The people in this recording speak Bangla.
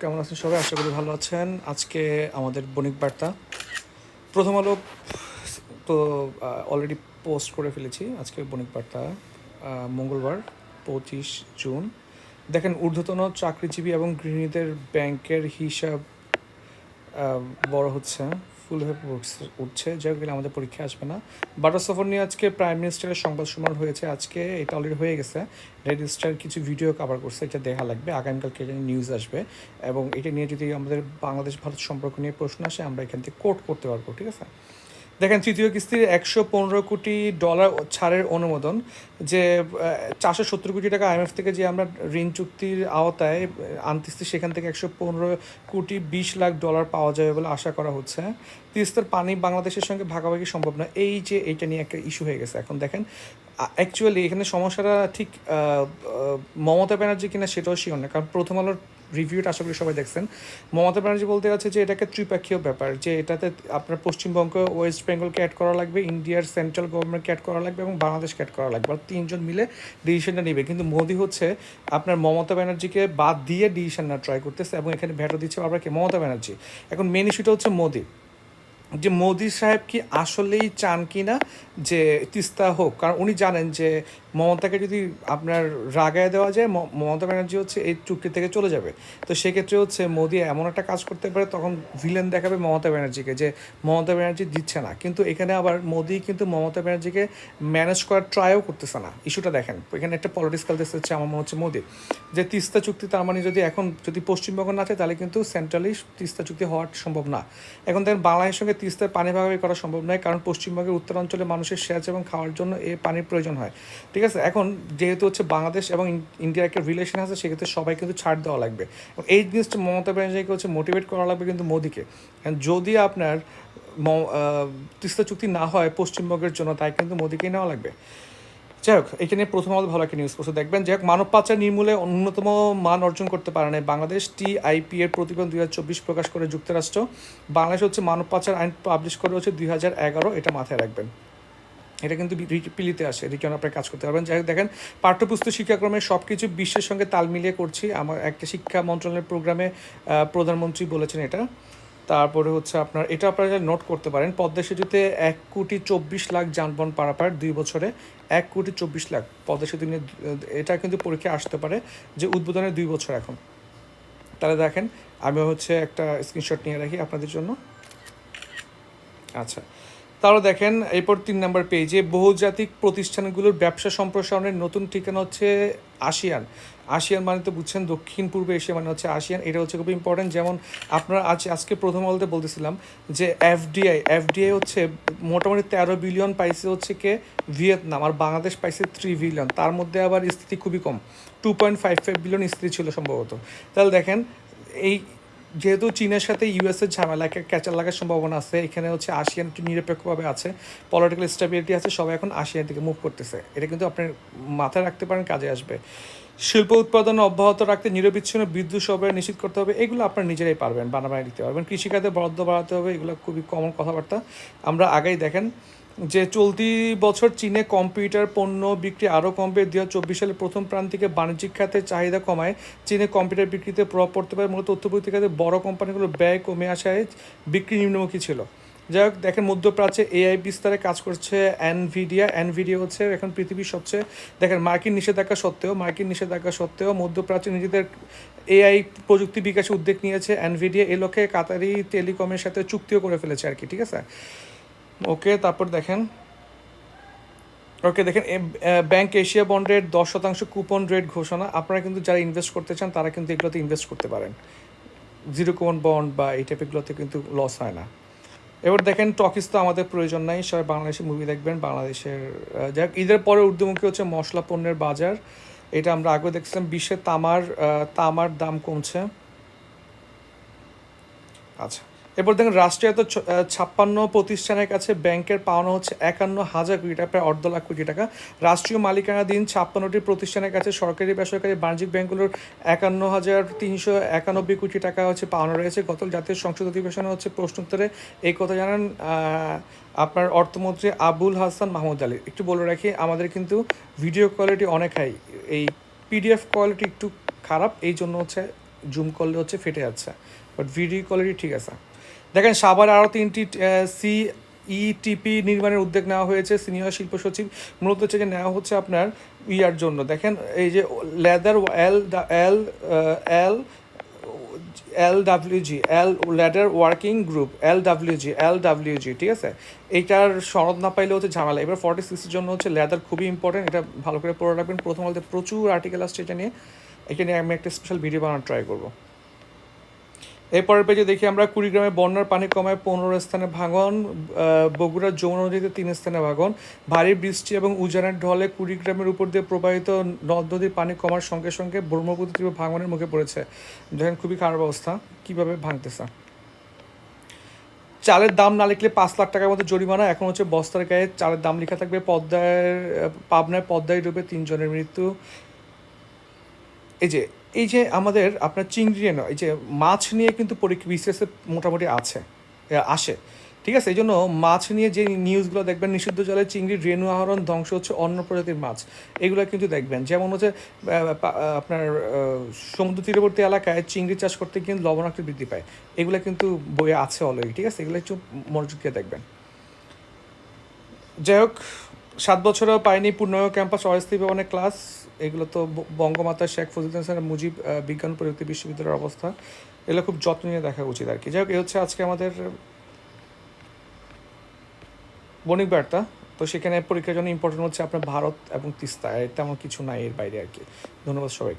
কেমন আছেন সবাই? আশা করি ভালো আছেন। আজকে আমাদের বণিক বার্তা। প্রথম আলো তো অলরেডি পোস্ট করে ফেলেছি আজকে বণিক বার্তা মঙ্গলবার, পঁচিশ জুন। দেখেন, ঊর্ধ্বতন চাকরিজীবী এবং গৃহিণীদের ব্যাংকের হিসাব বড় হচ্ছে। ফুল হয়ে উঠছে- হোক আমাদের পরীক্ষা আসবে না। বাটার সফর নিয়ে আজকে প্রাইম মিনিস্টারের সংবাদ সম্মেলন হয়েছে। আজকে এটা অলরেডি হয়ে গেছে। রেজিস্টার কিছু ভিডিও কভার করছে, এটা দেখা লাগবে। আগামীকালকে এটা নিউজ আসবে। এবং এটা নিয়ে যদি আমাদের বাংলাদেশ ভারত সম্পর্ক নিয়ে প্রশ্ন আসে, আমরা এখান থেকে কোর্ট করতে পারব, ঠিক আছে? দেখেন তৃতীয় কিস্তির একশো পনেরো কোটি ডলার ছাড়ের অনুমোদন, যে চারশো সত্তর কোটি টাকা আইএমএফ থেকে যে আমরা ঋণ চুক্তির আওতায় আনতেছি সেখান থেকে একশো পনেরো কোটি বিশ লাখ ডলার পাওয়া যাবে বলে আশা করা হচ্ছে। তিস্তার পানি বাংলাদেশের সঙ্গে ভাগাভাগি সম্ভব না এই যে, এইটা নিয়ে একটা ইস্যু হয়ে গেছে। এখন দেখেন অ্যাকচুয়ালি এখানে সমস্যাটা ঠিক মমতা ব্যানার্জি কিনা সেটাও শিওর না কারণ প্রথম আলোর রিভিউটা আশা করি সবাই দেখছেন। মমতা ব্যানার্জি বলতে আছে যে এটাকে ত্রিপাক্ষীয় ব্যাপার, যে এটাতে আপনার পশ্চিমবঙ্গ ওয়েস্ট বেঙ্গলকে অ্যাড করা লাগবে ইন্ডিয়ার সেন্ট্রাল গভর্নমেন্টকে অ্যাড করা লাগবে এবং বাংলাদেশকে অ্যাড করা লাগবে। আর তিনজন মিলে ডিসিশনটা নেবে। কিন্তু মোদি হচ্ছে আপনার মমতা ব্যানার্জিকে বাদ দিয়ে ডিসিশন না ট্রাই করতেছে এবং এখানে ভ্যাটো দিচ্ছে আবার কি মমতা ব্যানার্জি। এখন মেন ইস্যুটা হচ্ছে মোদি। যে মোদি সাহেব কি আসলেই চান কি না যে তিস্তা হোক। কারণ উনি জানেন যে মমতাকে যদি আপনার রাগায় দেওয়া যায় মমতা ব্যানার্জি হচ্ছে এই চুক্তি থেকে চলে যাবে। তো সেক্ষেত্রে হচ্ছে মোদি এমন একটা কাজ করতে পারে, তখন ভিলেন দেখাবে মমতা ব্যানার্জিকে যে মমতা ব্যানার্জি দিচ্ছে না। কিন্তু এখানে আবার মোদি কিন্তু মমতা ব্যানার্জিকে ম্যানেজ করার ট্রাইও করতেছে না। ইস্যুটা দেখেন, এখানে একটা পলিটিক্স খেলতেছে হচ্ছে আমার মনে হচ্ছে মোদি। যে তিস্তা চুক্তি, তার মানে যদি এখন যদি পশ্চিমবঙ্গ না চায় তাহলে কিন্তু সেন্ট্রালি তিস্তা চুক্তি হওয়া সম্ভব না। এখন দেখেন বাংলাদেশের সঙ্গে তিস্তার পানি ভাগাভাগি করা সম্ভব নয়, কারণ পশ্চিমবঙ্গের উত্তরাঞ্চলে মানুষের সেচ এবং খাওয়ার জন্য এ পানির প্রয়োজন হয়। ঠিক আছে? এখন যেহেতু হচ্ছে বাংলাদেশ এবং ইন- ইন্ডিয়ার একটা রিলেশন আছে, সেক্ষেত্রে সবাই কিন্তু ছাড় দেওয়া লাগবে। এই জিনিসটা মমতা ব্যানার্জিকে হচ্ছে মোটিভেট করা লাগবে কিন্তু মোদীকে। যদি আপনার তিস্তা চুক্তি না হয় পশ্চিমবঙ্গের জন্য, তাই কিন্তু মোদীকেই নেওয়া লাগবে। যাই হোক এখানে প্রথম ভালো একটা নিউজ করছে দেখবেন, যাই হোক, মানব পাচার নির্মূলে অন্যতম মান অর্জন করতে পারে না বাংলাদেশ। টিআইপি এর প্রতিবেদন দুই হাজার চব্বিশ প্রকাশ করে যুক্তরাষ্ট্র। বাংলাদেশ হচ্ছে মানব পাচার আইন পাবলিশ করে হচ্ছে দুই হাজার এগারো, এটা মাথায় রাখবেন। এটা কিন্তু পিলিতে আসে এদিকে আপনার কাজ করতে পারবেন। যাই হোক, দেখেন, পাঠ্যপুস্তক শিক্ষাক্রমে সব কিছু বিশ্বের সঙ্গে তাল মিলিয়ে করছি। আমার একটা শিক্ষা মন্ত্রণালয়ের প্রোগ্রামে প্রধানমন্ত্রী বলেছেন এটা। তারপরে হচ্ছে আপনার, এটা আপনারা নোট করতে পারেন, পদ্মা সেতুতে এক কোটি চব্বিশ লাখ যানবাহন পারাপার দুই বছরে, এক কোটি চব্বিশ লাখ। পদ্মা সেতু নিয়ে, এটা কিন্তু পরীক্ষা আসতে পারে যে উদ্বোধনের দুই বছর এখন। তাহলে দেখেন, আমি হচ্ছে একটা স্ক্রিনশট নিয়ে রাখি আপনাদের জন্য। আচ্ছা। তাহলে দেখেন, এরপর তিন নম্বর পেজে, বহুজাতিক প্রতিষ্ঠানগুলোর ব্যবসা সম্প্রসারণের নতুন ঠিকানা হচ্ছে আসিয়ান। আসিয়ান মানে তো বুঝছেন, দক্ষিণ পূর্ব এশিয়া মানে হচ্ছে আসিয়ান, এটা হচ্ছে খুব ইম্পর্টেন্ট যেমন আপনারা আজ, আজকে প্রথম বলতে বলতেছিলাম যে এফডিআই এফডিআই হচ্ছে মোটামুটি তেরো বিলিয়ন পাইছে হচ্ছে কে ভিয়েতনাম, আর বাংলাদেশ পাইছে থ্রি বিলিয়ন তার মধ্যে আবার স্থিতি খুবই কম two point five five billion স্থিতি ছিল সম্ভবত। তাহলে দেখেন, এই যেহেতু চীনের সাথে ইউএসের ঝামেলা ক্যাচার লাগার সম্ভাবনা আছে, এখানে হচ্ছে আসিয়ান একটু নিরপেক্ষভাবে আছে পলিটিক্যাল স্টেবিলিটি আছে, সবাই এখন আসিয়ান দিকে মুভ করতেছে। এটা কিন্তু আপনি মাথায় রাখতে পারেন, কাজে আসবে। শিল্প উৎপাদন অব্যাহত রাখতে নিরবিচ্ছিন্ন বিদ্যুৎ সরবরাহ নিশ্চিত করতে হবে, এগুলো আপনার নিজেরাই পারবেন বানাবানি দিতে পারবেন। কৃষিখাতে বরাদ্দ বাড়াতে হবে, এগুলো খুবই কমন কথাবার্তা। আমরা আগেই দেখেন যে চলতি বছর চীনে কম্পিউটার পণ্য বিক্রি আরও কমবে। দু হাজার চব্বিশ সালের প্রথম প্রান্তিকে বাণিজ্যিক খাতের চাহিদা কমায়। চীনে কম্পিউটার বিক্রিতে প্রভাব পড়তে পারে। মূলত তথ্যপ্রযুক্তি খাতে বড় কোম্পানিগুলোর ব্যয় কমে আসায় বিক্রি নিম্নমুখী ছিল। যাই হোক, দেখেন মধ্যপ্রাচ্যে এআই বিস্তারে কাজ করছে অ্যানভিডিয়া অ্যানভিডিয়া হচ্ছে এখন পৃথিবীর সবচেয়ে, দেখেন মার্কিন নিষেধাজ্ঞা সত্ত্বেও, মার্কিন নিষেধাজ্ঞা সত্ত্বেও মধ্যপ্রাচ্যে নিজেদের এআই প্রযুক্তি বিকাশে উদ্যোগ নিয়েছে অ্যানভিডিয়া এ লক্ষ্যে কাতারি টেলিকমের সাথে চুক্তিও করে ফেলেছে আর কি, ঠিক আছে? ওকে, তারপর দেখেন। ওকে, দেখেন ব্যাংক এশিয়া বন্ডের দশ শতাংশ কুপন রেট ঘোষণা। আপনারা কিন্তু যারা ইনভেস্ট করতে চান, তারা কিন্তু এগুলোতে ইনভেস্ট করতে পারেন। জিরো কুপন বন্ড বা এই টাইপেরগুলোতে কিন্তু লস হয় না। এবার দেখেন, টকিস তো আমাদের প্রয়োজন নাই, সবাই বাংলাদেশি মুভি দেখবেন, বাংলাদেশের হোক, ঈদের পরে ঊর্ধ্বমুখী হচ্ছে মশলা পণ্যের বাজার। এটা আমরা আগে দেখছিলাম, বিশ্বে তামার তামার দাম কমছে। আচ্ছা। এরপর দেখেন, রাষ্ট্রায়ত্ত ছাপ্পান্ন প্রতিষ্ঠানের কাছে ব্যাংকের পাওনা হচ্ছে একান্ন হাজার কোটি টাকা, প্রায় অর্ধ লাখ কোটি টাকা। রাষ্ট্রীয় মালিকানাধীন ছাপ্পান্নটি প্রতিষ্ঠানের কাছে সরকারি বেসরকারি বাণিজ্যিক ব্যাংকগুলোর একান্ন হাজার তিনশো একানব্বই কোটি টাকা হচ্ছে পাওনা রয়েছে। গত জাতীয় সংসদ অধিবেশনে হচ্ছে প্রশ্নোত্তরে এই কথা জানান আপনার অর্থমন্ত্রী আবুল হাসান মাহমুদ আলী। একটু বলে রাখি, আমাদের কিন্তু ভিডিও কোয়ালিটি অনেক হাই। এই পিডিএফ কোয়ালিটি একটু খারাপ, এই জন্য হচ্ছে, জুম করলে হচ্ছে ফেটে যাচ্ছে। বাট ভিডিও কোয়ালিটি ঠিক আছে। দেখেন, সাভার আরও তিনটি সি ইটিপি নির্মাণের উদ্যোগ নেওয়া হয়েছে। সিনিয়র শিল্প সচিব মূলত হচ্ছে নেওয়া হচ্ছে আপনার ইয়ার জন্য। দেখেন, এই যে leather L L L L WG L ladder working group, L WG L WG ঠিক আছে? এইটার সনদ না পাইলে হচ্ছে ঝামেলা। এবার ফর্টি সিক্সের জন্য হচ্ছে লেদার খুবই ইম্পর্টেন্ট এটা ভালো করে পড়ে রাখবেন। প্রথম আলোতে প্রচুর আর্টিকেল আসছে এটা নিয়ে। এটা নিয়ে আমি একটা স্পেশাল ভিডিও বানানোর ট্রাই করব। এরপরের পেজে দেখি আমরা কুড়িগ্রামে বন্যার পানি কমায় পনেরো স্থানে ভাঙন বগুড়ার যমুনা নদীতে তিন স্থানে ভাঙন। ভারী বৃষ্টি এবং উজানের ঢলে কুড়িগ্রামের উপর দিয়ে প্রবাহিত নদ নদীর পানি কমার সঙ্গে সঙ্গে ব্রহ্মপুত্র তীব্র ভাঙনের মুখে পড়েছে। দেখেন খুবই খারাপ অবস্থা। কীভাবে ভাঙতেছে? চালের দাম না লিখলে পাঁচ লাখ টাকার মতো জরিমানা। এখন হচ্ছে বস্তার গায়ে চালের দাম লেখা থাকবে পদ্মায় পাবনায় পদ্মায় ডুবে তিনজনের মৃত্যু। এই যে এই যে আমাদের আপনার চিংড়ি নিয়ে এই যে মাছ নিয়ে কিন্তু পরীক্ষা বিসিএসে মোটামুটি আছে আসে, ঠিক আছে? এই জন্য মাছ নিয়ে যে নিউজগুলো দেখবেন, নিষিদ্ধ জলে চিংড়ির রেণু আহরণ ধ্বংস হচ্ছে অন্য প্রজাতির মাছ। এগুলো কিন্তু দেখবেন, যেমন হচ্ছে আপনার সমুদ্র তীরবর্তী এলাকায় চিংড়ি চাষ করতে কিন্তু লবণাক্ত বৃদ্ধি পায়। এগুলো কিন্তু বইয়ে আছে অলরেডি ঠিক আছে? এগুলো একটু মনোযোগ দিয়ে দেখবেন। যাই হোক সাত বছরেও পায়নি পূর্ণাঙ্গ ক্যাম্পাস অস্থায়ী ভবনের ক্লাস এগুলো তো বঙ্গমাতা শেখ ফজিলুদ্দিন স্যার মুজিব বিজ্ঞান প্রযুক্তি বিশ্ববিদ্যালয়ের অবস্থা। এগুলো খুব যত্ন নিয়ে দেখা উচিত আর কি। যাই হোক, এ হচ্ছে আজকে আমাদের বণিক বার্তা। তো সেখানে পরীক্ষার জন্য ইম্পর্টেন্ট হচ্ছে আপনার ভারত এবং তিস্তা। তেমন কিছু নাই এর বাইরে আর কি। ধন্যবাদ সবাইকে।